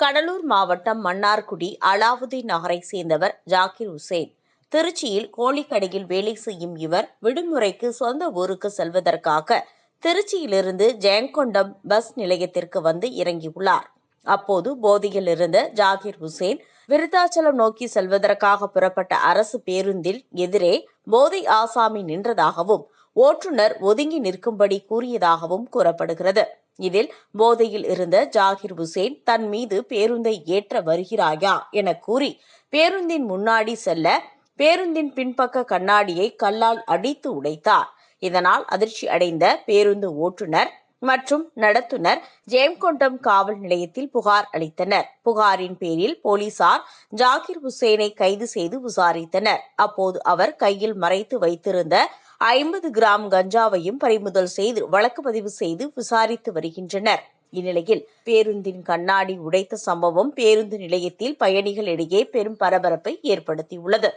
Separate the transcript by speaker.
Speaker 1: கடலூர் மாவட்டம் மன்னார்குடி அலாவுதீன் நகரை சேர்ந்தவர் ஜாகிர் உசேன். திருச்சியில் கோழிக்கடையில் வேலை செய்யும் இவர் விடுமுறைக்கு சொந்த ஊருக்கு செல்வதற்காக திருச்சியிலிருந்து ஜெயங்கொண்டம் பஸ் நிலையத்திற்கு வந்து இறங்கியுள்ளார். அப்போது போதையில் இருந்த ஜாகிர் ஹுசேன் விருத்தாச்சலம் நோக்கி செல்வதற்காக புறப்பட்ட அரசு பேருந்தில் எதிரே போதை ஆசாமி நின்றதாகவும் ஓட்டுநர் ஒதுங்கி நிற்கும்படி கூறியதாகவும் கூறப்படுகிறது. இதில் போதையில் இருந்த ஜாகிர் உசேன் தன் மீது பேருந்தை ஏற்ற வருகிறாயா என கூறி பேருந்தின் முன்னாடி செல்ல பேருந்தின் பின்பக்க கண்ணாடியை கல்லால் அடித்து உடைத்தார். இதனால் அதிர்ச்சி அடைந்த பேருந்து ஓட்டுநர் மற்றும் நடத்துனர் ஜெயம்கொண்டம் காவல் நிலையத்தில் புகார் அளித்தனர். புகாரின் பேரில் போலீசார் ஜாகிர் ஹுசேனை கைது செய்து விசாரித்தனர். அப்போது அவர் கையில் மறைத்து வைத்திருந்த ஐம்பது கிராம் கஞ்சாவையும் பறிமுதல் செய்து வழக்கு பதிவு செய்து விசாரித்து வருகின்றனர். இந்நிலையில் பேருந்தின் கண்ணாடி உடைத்த சம்பவம் பேருந்து நிலையத்தில் பயணிகளிடையே பெரும் பரபரப்பை ஏற்படுத்தியுள்ளது.